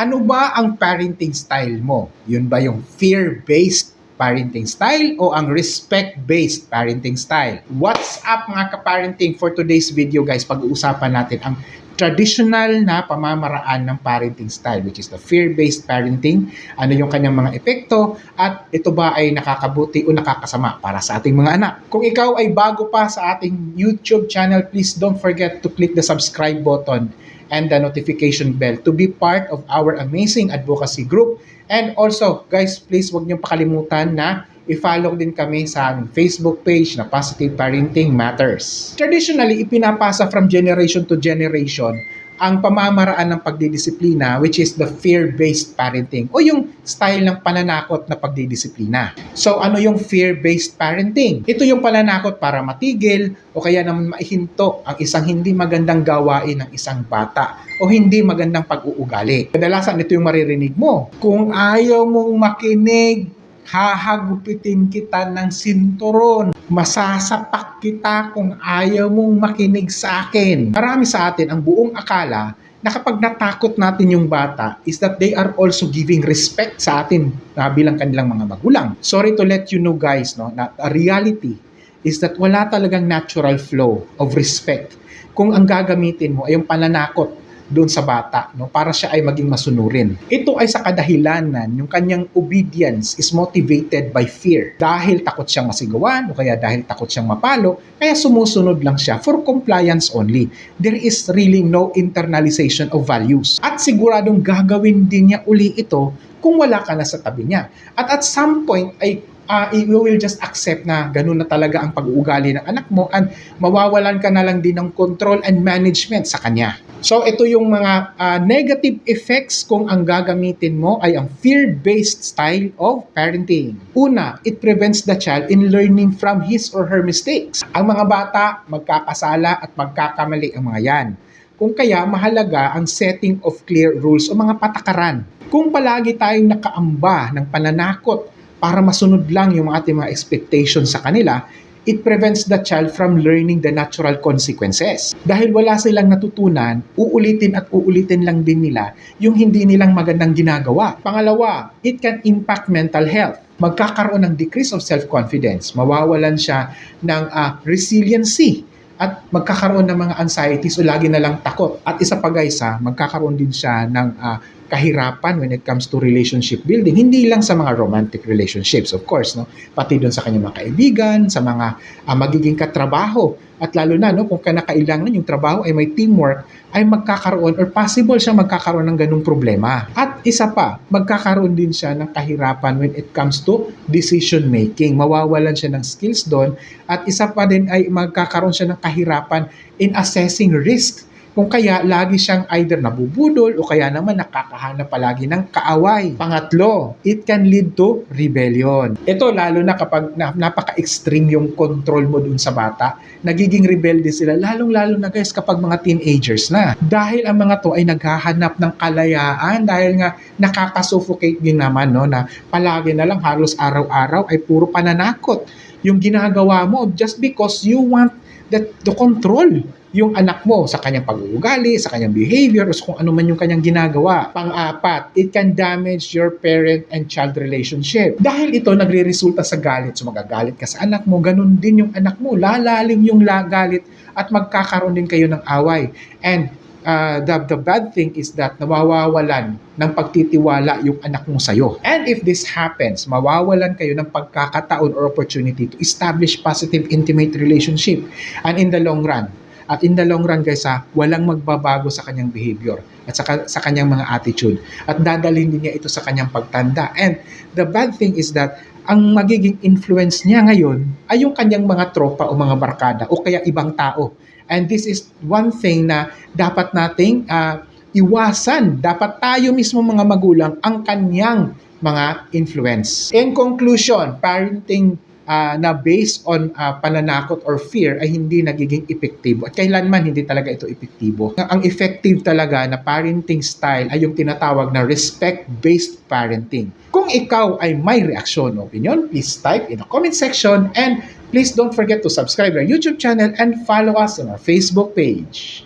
Ano ba ang parenting style mo? Yun ba yung fear-based parenting style o ang respect-based parenting style? What's up mga ka-parenting? For today's video guys, pag-uusapan natin ang traditional na pamamaraan ng parenting style which is the fear-based parenting, ano yung kanyang mga epekto at ito ba ay nakakabuti o nakakasama para sa ating mga anak. Kung ikaw ay bago pa sa ating YouTube channel, please don't forget to click the subscribe button and the notification bell to be part of our amazing advocacy group. And also, guys, please wag niyo pakalimutan na i-follow din kami sa Facebook page na Positive Parenting Matters. Traditionally, ipinapasa from generation to generation ang pamamaraan ng pagdidisiplina which is the fear-based parenting o yung style ng pananakot na pagdidisiplina. So ano yung fear-based parenting? Ito yung pananakot para matigil o kaya naman maihinto ang isang hindi magandang gawain ng isang bata o hindi magandang pag-uugali. Kadalasan ito yung maririnig mo. Kung ayaw mong makinig, hahagupitin kita ng sinturon. Masasapak kita kung ayaw mong makinig sa akin. Marami sa atin ang buong akala na kapag natakot natin yung bata is that they are also giving respect sa atin na bilang kanilang mga magulang. Sorry to let you know guys, no, na a reality is that wala talagang natural flow of respect kung ang gagamitin mo ay yung pananakot doon sa bata no para siya ay maging masunurin. Ito ay sa kadahilanan yung kanyang obedience is motivated by fear. Dahil takot siyang masigawan o kaya dahil takot siyang mapalo, kaya sumusunod lang siya for compliance only. There is really no internalization of values. At siguradong gagawin din niya uli ito kung wala ka na sa tabi niya. At at some point ay uh, you will just accept na ganun na talaga ang pag-uugali ng anak mo and mawawalan ka na lang din ng control and management sa kanya. So ito yung mga uh, negative effects kung ang gagamitin mo ay ang fear-based style of parenting. Una, it prevents the child in learning from his or her mistakes. Ang mga bata magkakasala at magkakamali ang mga yan. Kung kaya mahalaga ang setting of clear rules o mga patakaran. Kung palagi tayong nakaamba ng pananakot para masunod lang yung ating mga expectations sa kanila, it prevents the child from learning the natural consequences. Dahil wala silang natutunan, uulitin at uulitin lang din nila yung hindi nilang magandang ginagawa. Pangalawa, it can impact mental health. Magkakaroon ng decrease of self-confidence. Mawawalan siya ng uh, resiliency at magkakaroon ng mga anxieties o lagi na lang takot. At isa pa guys ha, magkakaroon din siya ng uh, kahirapan when it comes to relationship building. Hindi lang sa mga romantic relationships, of course, no? Pati doon sa kanyang mga kaibigan, sa mga uh, magiging katrabaho. At lalo na, no, kung kanakailangan yung trabaho ay may teamwork, ay magkakaroon or possible siya magkakaroon ng ganung problema. At isa pa, magkakaroon din siya ng kahirapan when it comes to decision making. Mawawalan siya ng skills doon. At isa pa din ay magkakaroon siya ng kahirapan in assessing risk kung kaya lagi siyang either nabubudol o kaya naman nakakahanap palagi ng kaaway. Pangatlo, it can lead to rebellion. Ito lalo na kapag na, napaka-extreme yung control mo dun sa bata, nagiging rebelde sila lalong-lalo na guys kapag mga teenagers na. Dahil ang mga to ay naghahanap ng kalayaan dahil nga nakakasuffocate din naman no na palagi na lang halos araw-araw ay puro pananakot yung ginagawa mo just because you want that to control yung anak mo sa kanyang pag-uugali, sa kanyang behavior, o sa kung ano man yung kanyang ginagawa. Pang-apat, it can damage your parent and child relationship. Dahil ito nagre-resulta sa galit. So magagalit ka sa anak mo, ganun din yung anak mo. Lalalim yung galit at magkakaroon din kayo ng away. And uh, the, the bad thing is that nawawalan ng pagtitiwala yung anak mo sa'yo. And if this happens, mawawalan kayo ng pagkakataon or opportunity to establish positive intimate relationship. And in the long run, at in the long run guys ha, walang magbabago sa kanyang behavior at sa, sa kanyang mga attitude. At dadalhin din niya ito sa kanyang pagtanda. And the bad thing is that ang magiging influence niya ngayon ay yung kanyang mga tropa o mga barkada o kaya ibang tao. And this is one thing na dapat nating uh, iwasan. Dapat tayo mismo mga magulang ang kanyang mga influence. In conclusion, parenting uh, na based on uh, pananakot or fear ay hindi nagiging epektibo. At kailanman hindi talaga ito epektibo. Ang effective talaga na parenting style ay yung tinatawag na respect-based parenting. Kung ikaw ay may reaksyon o opinion, please type in the comment section and please don't forget to subscribe our YouTube channel and follow us on our Facebook page.